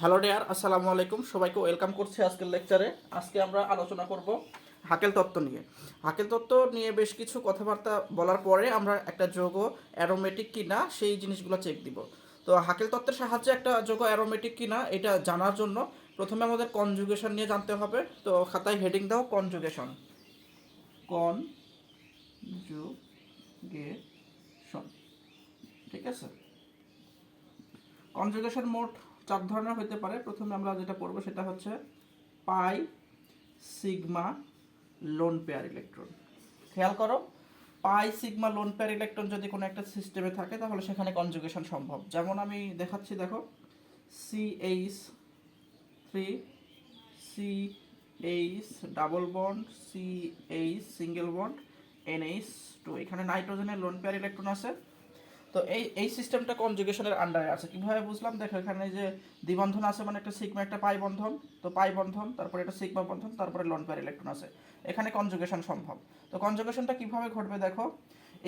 Hello dare, আসসালামু আলাইকুম। সবাইকে ওয়েলকাম করছি আজকের লেকচারে। আজকে আমরা আলোচনা করব হাকেল তত্ত্ব নিয়ে। হাকেল তত্ত্ব নিয়ে বেশ কিছু কথাবার্তা বলার পরে আমরা একটা যোগ অ্যারোমেটিক কিনা সেই জিনিসগুলো চেক দিব। তো হাকেল তত্ত্বের সাহায্যে একটা যোগ অ্যারোমেটিক কিনা এটা জানার জন্য প্রথমে আমাদের কনজুগেশন নিয়ে জানতে হবে। তো খাতায় হেডিং দাও কনজুগেশন কনজুগেশন ঠিক আছে? কনজুগেশন মোড চার ধরনের হতে পারে। প্রথমে আমরা যেটা পড়ব সেটা হচ্ছে pi, sigma lone pair electron খেয়াল করো, pi, sigma lone pair electron যদি কোনো একটা সিস্টেমে থাকে, তাহলে সেখানে কনজুগেশন সম্ভব। যেমন আমি দেখাচ্ছি, দেখো C H three C H double bond C H single bond N N H two এখানে নাইট্রোজেনের লোন পেয়ার ইলেকট্রন আছে। তো এই এই সিস্টেমটা কনজুগেশনের আন্ডারে আছে। কীভাবে বুঝলাম? দেখো, এখানে যে দ্বিবন্ধন আছে মানে একটা সিগমা একটা পাই বন্ধন। তো পাই বন্ধন, তারপরে একটা সিগমা বন্ধন, তারপরে লন পেয়ার ইলেকট্রন আছে। এখানে কনজুগেশন সম্ভব। তো কনজুগেশনটা কীভাবে ঘটবে দেখো?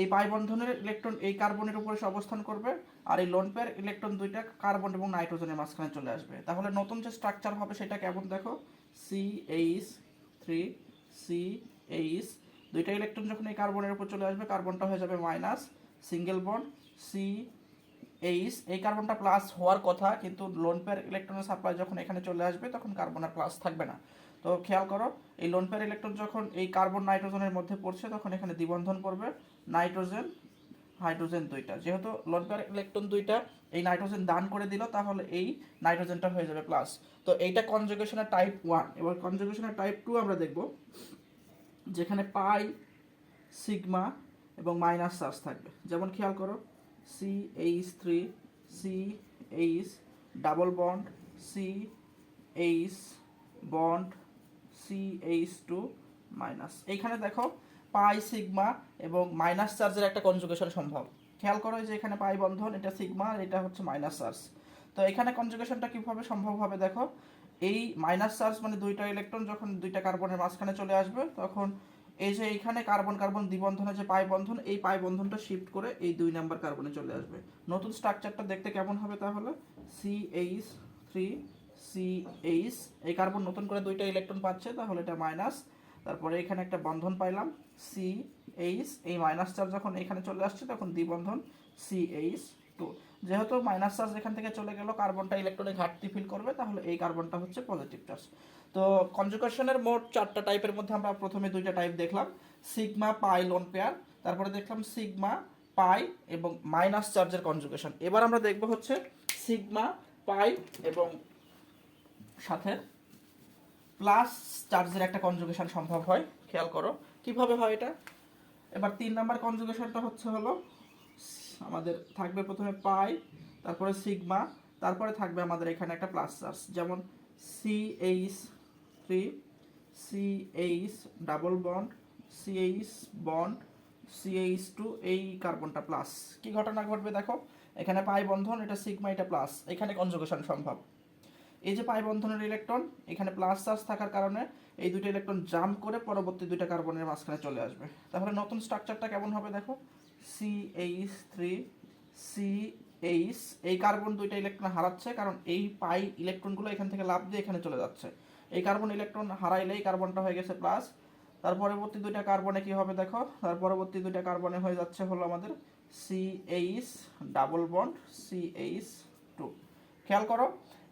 এই পাই বন্ধনের ইলেকট্রন এই কার্বনের উপরে অবস্থান করবে, আর এই লোন পেয়ার ইলেকট্রন দুইটা কার্বন এবং নাইট্রোজেনের মাঝখানে চলে আসবে। তাহলে নতুন যে স্ট্রাকচার হবে সেটা কেমন দেখো? C H three C H দুইটা ইলেকট্রন যখন এই কার্বনের উপর চলে আসবে কার্বনটা হয়ে যাবে minus single bond C H এই কার্বনটা প্লাস হওয়ার কথা, কিন্তু লোন পেয়ার ইলেকট্রনের সাপ্লাই যখন এখানে চলে আসবে, তখন কার্বন আর প্লাস থাকবে না। তো খেয়াল করো, এই লোন পেয়ার ইলেকট্রন যখন এই কার্বন নাইট্রোজেনের মধ্যে পড়ছে, তখন এখানে দ্বিবন্ধন পড়বে। নাইট্রোজেন হাইড্রোজেন দুইটা। যেহেতু লোন পেয়ার ইলেকট্রন দুইটা, এই নাইট্রোজেন দান করে দিল, তাহলে এই নাইট্রোজেনটা হয়ে যাবে প্লাস তো এইটা কনজুগেশনের টাইপ ওয়ান এবার কনজুগেশনের টাইপ টু আমরা দেখব। যেখানে পাই সিগমা এবং মাইনাস চার্জ থাকবে। যেমন খেয়াল করো C H three C H double bond C H bond C H two minus এইখানে দেখো, পাই সিগমা এবং মাইনাস চার্জের একটা কনজুগেশন সম্ভব। খেয়াল করো যে এখানে পাই বন্ধন, এটা সিগমা আর এটা হচ্ছে মাইনাস চার্জ। তো এখানে কনজুগেশনটা কীভাবে সম্ভব হবে দেখো, এই মাইনাস চার্জ মানে দুইটা ইলেকট্রন যখন দুইটা কার্বনের মাঝখানে চলে আসবে, তখন এই যে এইখানে কার্বন কার্বন দ্বিবন্ধনে যে পাই বন্ধন, এই পাই বন্ধনটা শিফট করে এই দুই নাম্বার কার্বনে চলে আসবে। নতুন স্ট্রাকচারটা দেখতে কেমন হবে তাহলে? C H three C H এই কার্বন নতুন করে দুইটা ইলেকট্রন পাচ্ছে, তাহলে এটা মাইনাস তারপরে এখানে একটা বন্ধন পাইলাম সি এইচ এই মাইনাস চার্জ যখন এখানে চলে আসছে, তখন দ্বিবন্ধন সি এইচ টু যেহেতু মাইনাস চার্জ এখান থেকে চলে গেল কার্বনটা ইলেকট্রনের ঘাটতি ফিল করবে, তাহলে এই কার্বনটা হচ্ছে পজিটিভ চার্জ তো কনজুগেশনের মোট চারটা টাইপের মধ্যে আমরা প্রথমে দুইটা টাইপ দেখলাম সিগমা পাই লোন পেয়ার তারপরে দেখলাম সিগমা পাই এবং মাইনাস চার্জের কনজুগেশন এবার আমরা দেখব হচ্ছে সিগমা পাই এবং সাথে প্লাস চার্জের একটা কনজুগেশন সম্ভব হয়, খেয়াল করো। কীভাবে হয় এটা? এবার তিন নাম্বার কনজুগেশনটা হচ্ছে হলো আমাদের থাকবে প্রথমে পাই, তারপরে সিগমা, তারপরে থাকবে আমাদের এখানে একটা প্লাস চার্জ যেমন C H three C H double bond C H bond C H two এই কার্বনটা প্লাস কি ঘটনা ঘটবে দেখো? এখানে পাই বন্ধন, এটা সিগমা, এটা প্লাস এখানে কনজুগেশন সম্ভব। এই যে পাই বন্ধনের ইলেকট্রন এখানে প্লাস চার্জ থাকার কারণে এই দুটো ইলেকট্রন জাম্প করে পরবর্তী দুইটা কার্বনের মাঝখানে চলে আসবে। তাহলে নতুন স্ট্রাকচারটা কেমন হবে দেখো? C H three C H এই কার্বন দুইটা ইলেকট্রন হারাচ্ছে, কারণ এই পাই ইলেকট্রনগুলো এখান থেকে লাভ দিয়ে এখানে চলে যাচ্ছে। এই কার্বন ইলেকট্রন হারাইলে এই কার্বনটা হয়ে গেছে প্লাস তার পরবর্তী দুইটা কার্বনে কি হবে দেখো? তার পরবর্তী দুইটা কার্বনে হয়ে যাচ্ছে হলো আমাদের C H double bond C H two খেয়াল করো,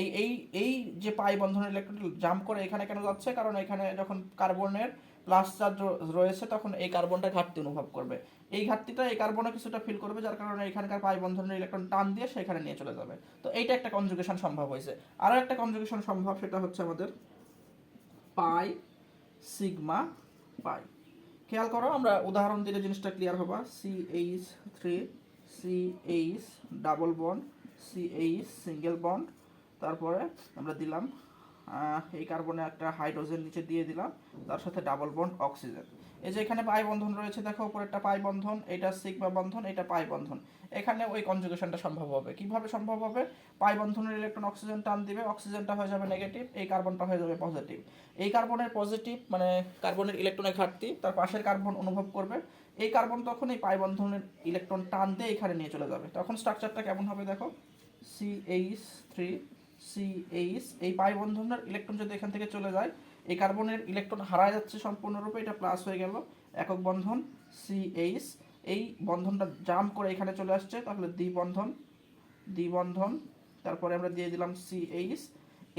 এই এই এই যে পাই বন্ধনের ইলেকট্রন জাম্প করে এখানে কেন যাচ্ছে? কারণ এখানে যখন কার্বনের প্লাস চার্জ রয়েছে, তখন এই কার্বনটা ঘাটতি অনুভব করবে। এই ঘাটতিটা, এই কার্বনে কিছুটা ফিল করবে, যার কারণে এখানকার পাই বন্ধনের ইলেকট্রন টান দিয়ে সেখানে নিয়ে চলে যাবে। তো এইটা একটা কনজুগেশন সম্ভব হয়েছে। আরও একটা কনজুগেশন সম্ভব, সেটা হচ্ছে আমাদের পাই সিগমা পাই। খেয়াল করো, আমরা উদাহরণ দিলে জিনিসটা ক্লিয়ার হবা। C H three C H double bond C H single bond তারপরে আমরা দিলাম এই কার্বনে একটা হাইড্রোজেন নিচে দিয়ে দিলাম, তার সাথে ডাবল বন্ড অক্সিজেন এই যে এখানে পাই বন্ধন রয়েছে, দেখো উপরেরটা পাই বন্ধন, এটা সিগমা বন্ধন, এটা পাই বন্ধন। এখানে ওই কনজুগেশনটা সম্ভব হবে। কীভাবে সম্ভব হবে? পাই বন্ধনের ইলেকট্রন অক্সিজেন টান দিবে অক্সিজেনটা হয়ে যাবে নেগেটিভ এই কার্বনটা হয়ে যাবে পজিটিভ এই কার্বনের পজিটিভ মানে কার্বনের ইলেকট্রনের ঘাটতি, তার পাশের কার্বন অনুভব করবে। এই কার্বন তখন এই পাই বন্ধনের ইলেকট্রন টান দিয়ে এখানে নিয়ে চলে যাবে। তখন স্ট্রাকচারটা কেমন হবে দেখো? C H three C H এই পাই বন্ধনের ইলেকট্রন যদি এখান থেকে চলে যায় এই কার্বনের ইলেকট্রন হারা যাচ্ছে সম্পূর্ণরূপে, এটা প্লাস হয়ে গেল। একক বন্ধন সি এইচ এই বন্ধনটা জাম্প করে এখানে চলে আসছে, তাহলে দ্বি বন্ধন দ্বি বন্ধন, তারপরে আমরা দিয়ে দিলাম সি এইচ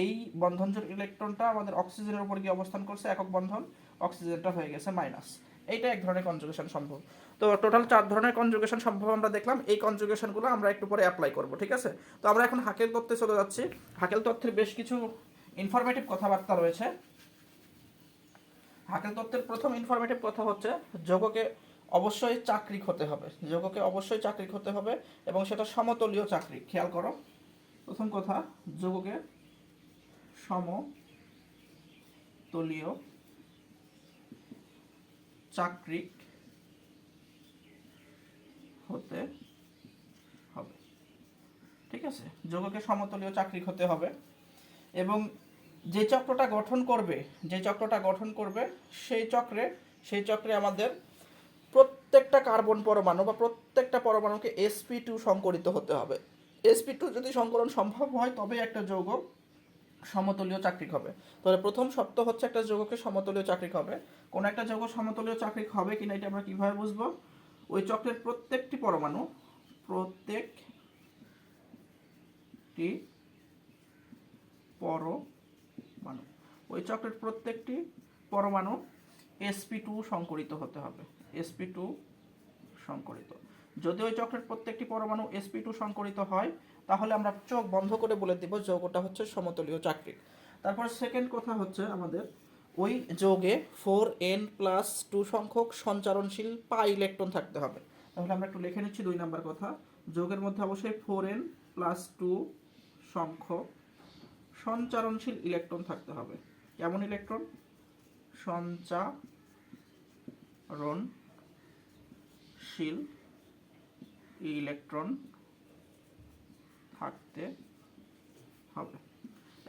এই বন্ধনজোর ইলেকট্রনটা আমাদের অক্সিজেনের উপর গিয়ে অবস্থান করছে, একক বন্ধন অক্সিজেনটা হয়ে গেছে মাইনাস এইটা এক ধরনের কনজুগেশন সম্ভব। তো টোটাল চার ধরনের কনজুগেশন সম্ভব আমরা দেখলাম, এই কনজুগেশনগুলো আমরা একটু পরে অ্যাপ্লাই করব, ঠিক আছে? তো আমরা এখন হাকেল তত্ত্বে চলে যাচ্ছি। হাকেল তত্ত্বের বেশ কিছু ইনফরমেটিভ কথাবার্তা রয়েছে। হাকেল তত্ত্বের প্রথম ইনফরমেটিভ কথা হচ্ছে, যোগকে অবশ্যই চাকরিক হতে হবে। যোগকে অবশ্যই চাকরিক হতে হবে এবং সেটা সমতলীয় চাকরি খেয়াল করো, প্রথম কথা, যোগকে সমতলীয় চাকরিক হতে হবে। ঠিক আছে? যোগকে সমতলীয় চাকরিক হতে হবে এবং যে চক্রটা গঠন করবে, যে চক্রটা গঠন করবে, সেই চক্রে সেই চক্রে আমাদের প্রত্যেকটা কার্বন পরমাণু বা প্রত্যেকটা পরমাণুকে এসপি টু সংকরিত হতে হবে। এসপি টু যদি সংকরণ সম্ভব হয় তবে একটা যৌগ সমতলীয় চাকরিক হবে। তাহলে প্রথম শর্ত হচ্ছে একটা যৌগকে সমতলীয় চাকরিক হবে। কোন একটা যৌগ সমতলীয় চাকরিক হবে কিনা এটা আমরা কীভাবে বুঝব? ওই চক্রের প্রত্যেকটি পরমাণু প্রত্যেকটি পরমাণু ওই চক্রের প্রত্যেকটি পরমাণু এসপি টু সংকরিত হতে হবে। এসপি টু সংকরিত। যদি ওই চক্রের প্রত্যেকটি পরমাণু এসপি টু সংকরিত হয়, তাহলে আমরা চোখ বন্ধ করে বলে দিব যৌগটা হচ্ছে সমতলীয় চাকরি তারপর সেকেন্ড কথা হচ্ছে আমাদের ওই যোগে ফোর এন প্লাস টু সংখ্যক সঞ্চারণশীল পা ইলেকট্রন থাকতে হবে। তাহলে আমরা একটু লিখে নিচ্ছি দুই নাম্বার কথা। যোগের মধ্যে অবশ্যই ফোর এন প্লাস টু সংখ্যক সঞ্চারণশীল ইলেকট্রন থাকতে হবে। কেমন ইলেকট্রন সঞ্চারণশীল ইলেকট্রন থাকতে হবে।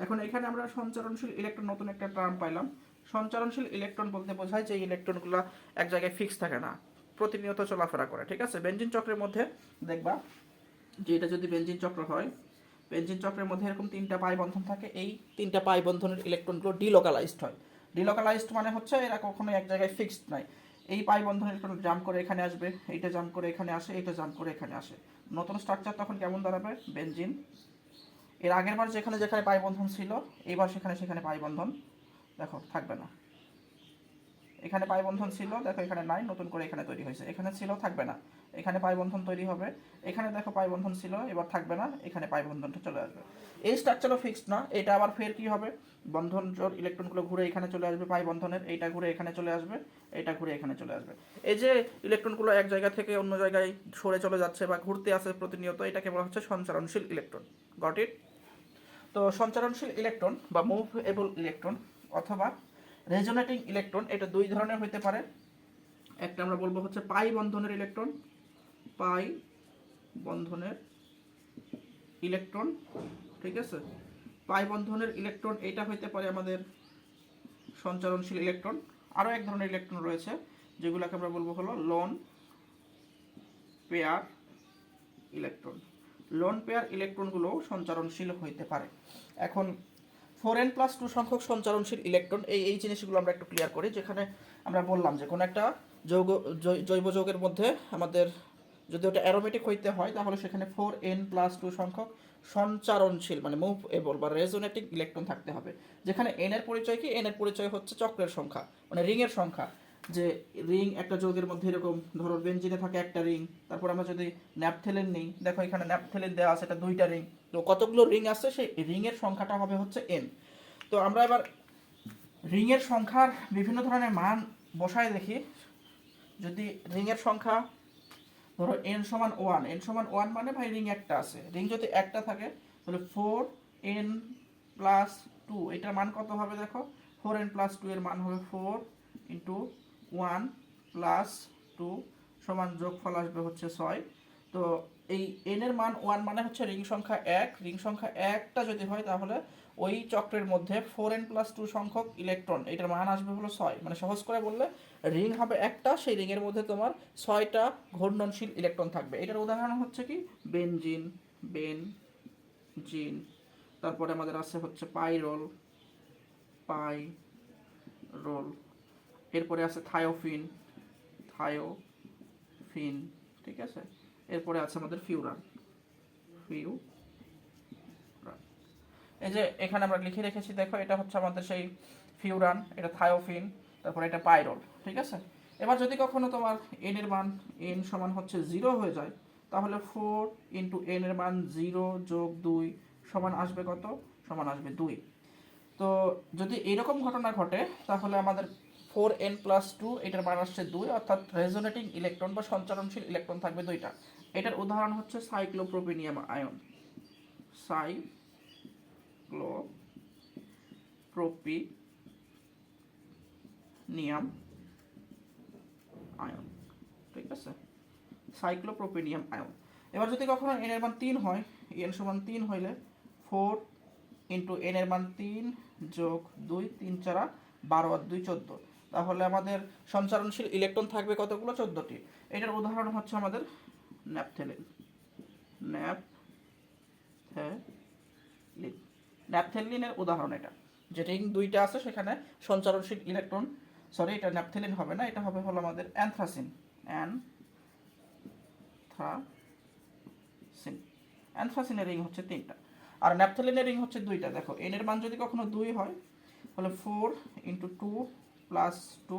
এখন এখানে আমরা সঞ্চারণশীল ইলেকট্রন নতুন একটা টার্ম পাইলাম। সঞ্চারণশীল ইলেকট্রন বলতে বোঝায় যে ইলেকট্রনগুলো এক জায়গায় ফিক্স থাকে না, প্রতিনিয়ত চলাফেরা করে, ঠিক আছে? বেঞ্জিন চক্রের মধ্যে দেখবা যে এটা যদি বেঞ্জিন চক্র হয় বেঞ্জিন চক্রের মধ্যে এরকম তিনটা পাই বন্ধন থাকে, এই তিনটা পাই বন্ধনের ইলেকট্রনগুলো ডিলোকালাইজড হয়। ডিলোকালাইজড মানে হচ্ছে এরা কখনো এক জায়গায় ফিক্সড নাই এই পাই বন্ধনের ইলেকট্রন জাম্প করে এখানে আসবে, এইটা জাম্প করে এখানে আসে, এইটা জাম্প করে এখানে আসে। নতুন স্ট্রাকচার তখন কেমন দাঁড়াবে? বেঞ্জিন এর আগের বার যেখানে যেখানে পাই বন্ধন ছিল, এইবার সেখানে সেখানে পাই বন্ধন। দেখো, থাকবে না। এখানে পাই বন্ধন ছিল, দেখো এখানে নাই, নতুন করে এখানে তৈরি হয়েছে। এখানে ছিল, থাকবে না। এখানে পাই বন্ধন তৈরি হবে। এখানে দেখো পাই বন্ধন ছিল, এবার থাকবে না, এখানে পাই বন্ধনটা চলে আসবে। এই স্ট্রাকচারও ফিক্সড না, এটা আবার ফের কি হবে? বন্ধন জোর ইলেকট্রনগুলো ঘুরে এখানে চলে আসবে পাই বন্ধনের এইটা ঘুরে এখানে চলে আসবে, এইটা ঘুরে এখানে চলে আসবে। এই যে ইলেকট্রনগুলো এক জায়গা থেকে অন্য জায়গায় সরে চলে যাচ্ছে বা ঘুরতে আসে প্রতিনিয়ত, এটাকে বলা হচ্ছে সঞ্চারণশীল ইলেকট্রন গট ইট তো সঞ্চারণশীল ইলেকট্রন বা মুভেবল ইলেকট্রন অথবা রেজোনেটিং ইলেকট্রন এটা দুই ধরনের হইতে পারে। একটা আমরা বলব হচ্ছে পাই বন্ধনের ইলেকট্রন পাই বন্ধনের ইলেকট্রন, ঠিক আছে? পাই বন্ধনের ইলেকট্রন এটা হইতে পারে আমাদের সঞ্চারণশীল ইলেকট্রন। আরও এক ধরনের ইলেকট্রন রয়েছে, যেগুলোকে আমরা বলব হলো lone pair electron. Lone pair ইলেকট্রনগুলো সঞ্চারণশীল হইতে পারে। এখন, ফোর এন প্লাস টু সংখ্যক সঞ্চারণশীল ইলেকট্রন, এই এই জিনিসগুলো আমরা একটু ক্লিয়ার করি, যেখানে আমরা বললাম যে কোনো একটা যৌগ, জৈব যৌগের মধ্যে আমাদের যদি ওটা অ্যারোমেটিক হইতে হয়, তাহলে সেখানে ফোর এন প্লাস টু সংখ্যক সঞ্চারণশীল মানে মুভ এবল বা রেজোনেটিং ইলেকট্রন থাকতে হবে। যেখানে এন এর পরিচয় কি? এন এর পরিচয় হচ্ছে চক্রের সংখ্যা মানে রিংয়ের সংখ্যা। যে রিং একটা যৌগের মধ্যে এরকম, ধরো বেঞ্জিনে থাকে একটা রিং, তারপর আমরা যদি ন্যাপথেলিন নিই, দেখো এখানে ন্যাপথেলিন দেওয়া আছে এটা দুইটা রিং। তো কতগুলো রিং আছে? সেই রিংয়ের সংখ্যাটা হবে হচ্ছে এন তো আমরা এবার রিংয়ের সংখ্যার বিভিন্ন ধরনের মান বসায় দেখি। যদি রিংয়ের সংখ্যা ধরো এন সমান ওয়ান এন সমান ওয়ান মানে ভাই রিং একটা আছে। রিং যদি একটা থাকে, তাহলে ফোর এন প্লাস টু এটার মান কত হবে দেখো? ফোর এন প্লাস টু এর মান হবে four into one plus two সমান যোগফল আসবে হচ্ছে ছয়। তো এই এন এর মান ওয়ান মানে হচ্ছে রিং সংখ্যা এক। রিং সংখ্যা একটা যদি হয়, তাহলে ওই চক্রের মধ্যে ফোর এন প্লাস টু সংখ্যক ইলেকট্রন এটার মান আসবে হলো ছয়। মানে সহজ করে বললে রিং হবে একটা, সেই রিংয়ের মধ্যে তোমার ছয়টা ঘূর্ণনশীল ইলেকট্রন থাকবে। এটার উদাহরণ হচ্ছে কি? বেনজিন বেন জিন তারপরে আমাদের আছে হচ্ছে পাই রোল পাই রোল এরপরে আছে থায়োফিন থায়োফিন ঠিক আছে? এরপরে আছে আমাদের ফিউরান ফিউ এই যে এখানে আমরা লিখে রেখেছি, দেখো এটা হচ্ছে আমাদের সেই ফিউরান এটা থায়োফিন তারপরে এটা পাইরোল ঠিক আছে? এবার যদি কখনো তোমার এন এর মান এন সমান হচ্ছে জিরো হয়ে যায়, তাহলে ফোর ইন্টু এন এর মান জিরো যোগ দুই সমান আসবে কত? সমান আসবে দুই। তো যদি এরকম ঘটনা ঘটে, তাহলে আমাদের ফোর এন প্লাস টু এটার মান আসছে দুই, অর্থাৎ রেজোনেটিং ইলেকট্রন বা সঞ্চারণশীল ইলেকট্রন থাকবে দুইটা। এটার উদাহরণ হচ্ছে সাইক্লোপ্রোপিনিয়াম আয়ন সাই প্রোপিনিয়াম আয়ন ঠিক আছে? সাইক্লোপ্রোপিনিয়াম আয়ন এবার যদি কখনো এন এর মান তিন হয় এন সমান তিন হইলে ফোর ইন্টু এন এর মান তিন যোগ দুই, তিন চারা বারো আর দুই চোদ্দ। তাহলে আমাদের সঞ্চারণশীল ইলেকট্রন থাকবে কতগুলো? চোদ্দোটি। এটার উদাহরণ হচ্ছে আমাদের ন্যাপথেলিন। ন্যাপ লিন ন্যাপথেলিনের উদাহরণ এটা। যে রিং দুইটা আছে, সেখানে সঞ্চারণশীল ইলেকট্রন, সরি, এটা ন্যাপথেলিন হবে না, এটা হবে হলো আমাদের অ্যানথ্রাসিন। অ্যানথ্রাসিন। অ্যানথ্রাসিনের রিং হচ্ছে তিনটা। আর ন্যাপথেলিনের রিং হচ্ছে দুইটা। দেখো এন এর মান যদি কখনো দুই হয়, তাহলে four into two plus two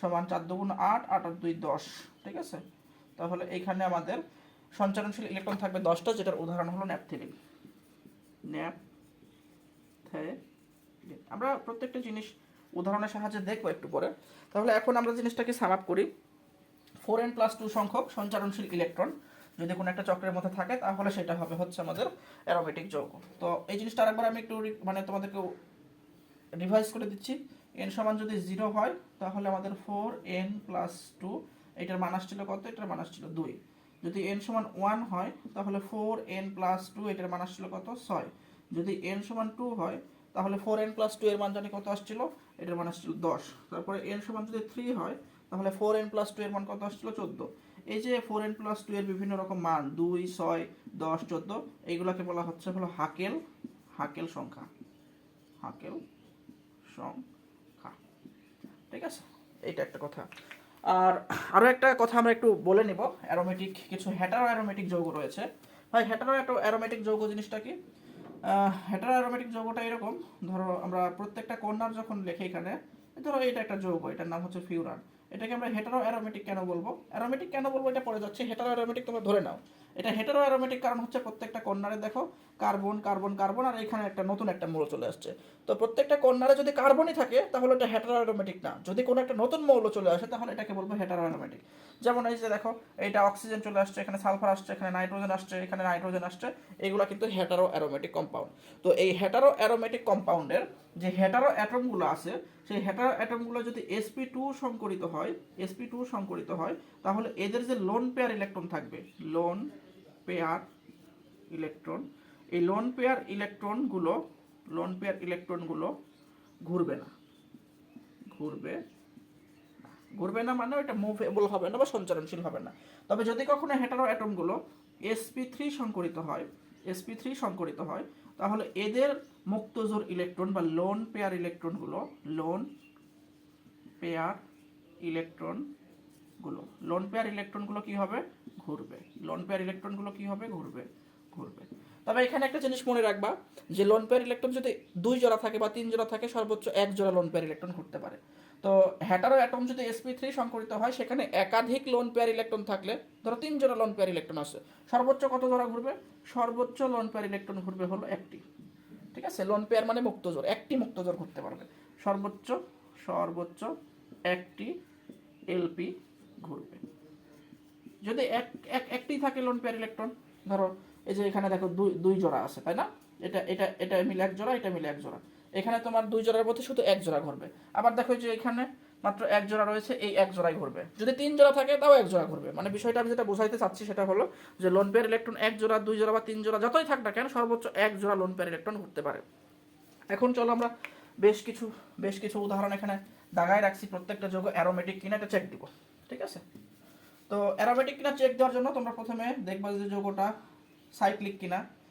সমান চার দুগুণ আট আট আর দুই দশ, ঠিক আছে? তাহলে এইখানে আমাদের সঞ্চারণশীল ইলেকট্রন থাকবে দশটা, যেটার উদাহরণ হলো ন্যাপথেলিন। ন্যাপ আমরা প্রত্যেকটা জিনিস উদাহরণের সাহায্যে দেখব একটু পরে। তাহলে এখন আমরা জিনিসটাকে সাম আপ করি। ফোর এন প্লাস টু সংখ্যক সঞ্চারণশীল ইলেকট্রন যদি কোনো একটা চক্রের মধ্যে থাকে, তাহলে সেটা হবে হচ্ছে আমাদের অ্যারোমেটিক যৌগ। তো এই জিনিসটা আরেকবার আমি একটু মানে তোমাদেরকে রিভাইজ করে দিচ্ছি। এন সমান যদি জিরো হয়, তাহলে আমাদের ফোর এন প্লাস টু এটার মান আসছিল কত? এটার মান আসছিল দুই। যদি এন সমান ওয়ান হয়, তাহলে ফোর এন প্লাস টু এটার মান আসছিল কত? ছয়। যদি এন সমান টু হয় তাহলে ফোর এন প্লাস টু এর মান জানি কত আসছিল? এটার মান আসছিল দশ। তারপরে এন সমান যদি থ্রি হয়, তাহলে ফোর এন প্লাস টু এর মান কত আসছিল? চোদ্দ। এই যে ফোর এন প্লাস টু এর বিভিন্ন রকম মান, দুই, ছয়, দশ, চোদ্দ, এইগুলোকে বলা হচ্ছে হলো হাকেল হাকেল সংখ্যা। হাকেল সংখ্যা। ঠিক আছে? এইটা একটা কথা। আর আরও একটা কথা আমরা একটু বলে নিব। অ্যারোমেটিক কিছু হ্যাটারো অ্যারোমেটিক যৌগ রয়েছে। ভাই হ্যাটারো অ্যারোমেটিক যৌগ জিনিসটা কি? হ্যাটারো অ্যারোমেটিক যৌগটা এরকম। ধরো আমরা প্রত্যেকটা কর্নার যখন লেখি এখানে, ধরো এটা একটা যৌগ, এটার নাম হচ্ছে ফিউরান এটাকে আমরা হেটারো অ্যারোমেটিক কেন বলব? অ্যারোমেটিক কেন বলব? এটা পড়ে যাচ্ছে। হেটারো অ্যারোমেটিক তোমরা ধরে নাও। এটা হেটারো অ্যারোমেটিক কারণ হচ্ছে প্রত্যেকটা কর্নারে দেখো কার্বন কার্বন কার্বন আর এখানে একটা নতুন একটা মৌল চলে আসছে। তো প্রত্যেকটা কর্নারে যদি কার্বনই থাকে, তাহলে এটা হেটারো অ্যারোমেটিক না। যদি কোনো একটা নতুন মৌল চলে আসে, তাহলে এটাকে বলব হেটারো অ্যারোমেটিক যেমন এই যে দেখো এটা অক্সিজেন চলে আসছে, এখানে সালফার আসছে, এখানে নাইট্রোজেন আসছে, এখানে নাইট্রোজেন আসছে, এগুলো কিন্তু হেটারো অ্যারোমেটিক কম্পাউন্ড তো এই হেটারো অ্যারোমেটিক কম্পাউন্ডের যে হেটারো অ্যাটমগুলো আছে, সেই হেটারো অ্যাটমগুলো যদি sp2 টু সংকরিত হয় sp2 টু সংকরিত হয়, তাহলে এদের যে লোন পেয়ার ইলেকট্রন থাকবে লোন পেয়ার ইলেকট্রন এই লোন পেয়ার ইলেকট্রনগুলো লোন পেয়ার ইলেকট্রনগুলো ঘুরবে না। ঘুরবে ঘুরবে না মানে ওটা মুভেবল হবে না বা সঞ্চারণশীল হবে না। তবে যদি কখনো হেটারো অ্যাটমগুলো sp3 থ্রি সংকরিত হয় sp3 থ্রি সংকরিত হয়, তাহলে এদের মুক্তজোর ইলেকট্রন বা লোন পেয়ার ইলেকট্রনগুলো লোন পেয়ার ইলেকট্রনগুলো লোন পেয়ার ইলেকট্রনগুলো কি হবে? ঘুরবে। লোন পেয়ার ইলেকট্রনগুলো কি হবে? ঘুরবে। ঘুরবে। তবে এখানে একটা জিনিস মনে রাখবা, যে লোন পেয়ার ইলেকট্রন যদি দুই জোড়া থাকে বা তিন জোড়া থাকে, সর্বোচ্চ এক জোড়া লোন পেয়ার ইলেকট্রন ঘুরতে পারে। তো হ্যাটারো অ্যাটম যদি sp3 থ্রি সংকরিত হয়, সেখানে একাধিক লোন পেয়ার ইলেকট্রন থাকলে, ধরো তিন জোড়া লোন পেয়ার ইলেকট্রন আছে, সর্বোচ্চ কত জোড়া ঘুরবে? সর্বোচ্চ লোন পেয়ার ইলেকট্রন ঘুরবে হলো একটি। ঠিক আছে? লোন পেয়ার মানে মুক্তজোর একটি মুক্তজোর ঘুরতে পারবে। সর্বোচ্চ সর্বোচ্চ একটি এলপি ঘুরবে যদি এক এক, একটি থাকে লোন পেয়ার ইলেকট্রন ধরো এই যে এখানে দেখো দুই দুই জোড়া আছে, তাই না? এটা এটা এটা মিলে এক জোড়া, এটা মিলে এক জোড়া। এখানে তোমার দুই জোড়ার মধ্যে শুধু এক জোড়া ঘুরবে। আবার দেখো যে এখানে মাত্র এক জোড়া রয়েছে, এই এক জোড়াই ঘুরবে। যদি তিন জোড়া থাকে, তাও এক জোড়া ঘুরবে। মানে বিষয়টা আমি যেটা বোঝাইতে চাচ্ছি সেটা হলো যে লোন পেয়ার ইলেকট্রন এক জোড়া, দুই জোড়া বা তিন জোড়া যতই থাক না কেন, সর্বোচ্চ এক জোড়া লোন পেয়ার ইলেকট্রন ঘুরতে পারে। এখন চলো আমরা বেশ কিছু বেশ কিছু উদাহরণ এখানে দাগায় রাখছি। প্রত্যেকটা যোগ অ্যারোমেটিক কিনা এটা চেক দিব। ঠিক আছে? তো অ্যারোমেটিক কিনা চেক দেওয়ার জন্য তোমরা প্রথমে দেখবা যে যোগটা সাইক্লিক কিনা।